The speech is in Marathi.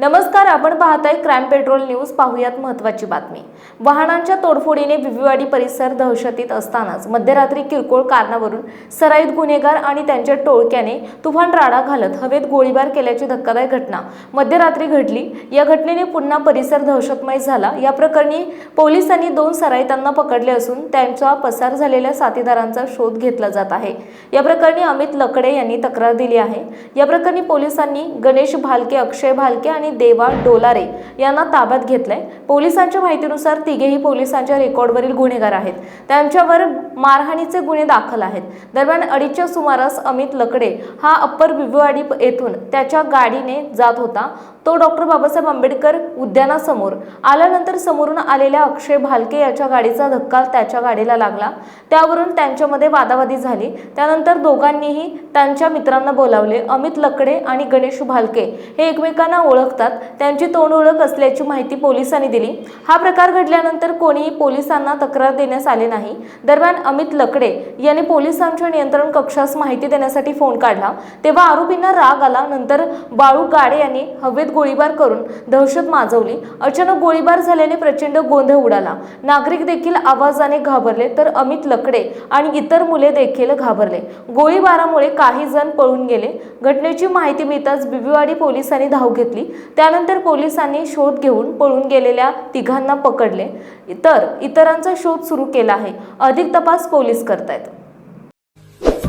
नमस्कार आपण पाहताय क्राईम पेट्रोल न्यूज पाहूयात महत्त्वाची बातमी. वाहनांच्या तोडफोडीने विविवाडी परिसर दहशतीत असतानाच मध्यरात्री किरकोळ कारणावरून सराईत गुन्हेगार आणि त्यांच्या टोळक्याने तुफान राडा घालत हवेत गोळीबार केल्याची धक्कादायक घटना मध्यरात्री घडली. या घटनेने पुन्हा परिसर दहशतमय झाला. या प्रकरणी पोलिसांनी दोन सराईतांना पकडले असून त्यांचा पसार झालेल्या साथीदारांचा शोध घेतला जात आहे. या प्रकरणी अमित लकडे यांनी तक्रार दिली आहे. या प्रकरणी पोलिसांनी गणेश भालके अक्षय भालके आणि देवा डोलारे यांना ताब्यात घेतलंय. पोलिसांच्या माहितीनुसार तिघेही पोलिसांच्या रेकॉर्डवरील गुन्हेगार आहेत. त्यांच्यावर मारहाणीचे गुन्हे दाखल आहेत. दरम्यान अडीचच्या सुमारास अमित लकडे हा अप्पर बिबुवाडी येथून त्याच्या गाडीने जात होता. तो डॉक्टर बाबासाहेब आंबेडकर उद्यानासमोर. आल्यानंतर समोरून आलेल्या अक्षय भालके याच्या गाडीचा धक्का त्याच्या गाडीला लागला. त्यावरून त्यांच्यामध्ये वादावादी झाली. त्यानंतर दोघांनीही त्यांच्या मित्रांना बोलावले. अमित लकडे आणि गणेश भालके हे एकमेकांना ओळखतात. त्यांची तोंड ओळख असल्याची माहिती पोलिसांनी दिली. हा प्रकार घडल्यानंतर कोणीही पोलिसांना तक्रार देण्यास आले नाही. दरम्यान अमित लकडे यांनी पोलिसांच्या नियंत्रण कक्षास माहिती देण्यासाठी फोन काढला. तेव्हा आरोपींना राग आला. नंतर बाळू गाडे यांनी हवेत गोळीबार करून दहशत माजवली. अचानक गोळीबार झाल्याने प्रचंड गोंधळ उडाला. नागरिक देखील आवाजाने घाबरले तर अमित लकडे आणि इतर मुले देखील घाबरले. गोळीबारामुळे काही जण पळून गेले. घटनेची माहिती मिळताच बिबीवाडी पोलिसांनी धाव घेतली. त्यानंतर पोलिसांनी शोध घेऊन पळून गेलेल्या तिघांना पकडले. तर इतरांचा शोध सुरू केला आहे. अधिक तपास पोलीस करतायत.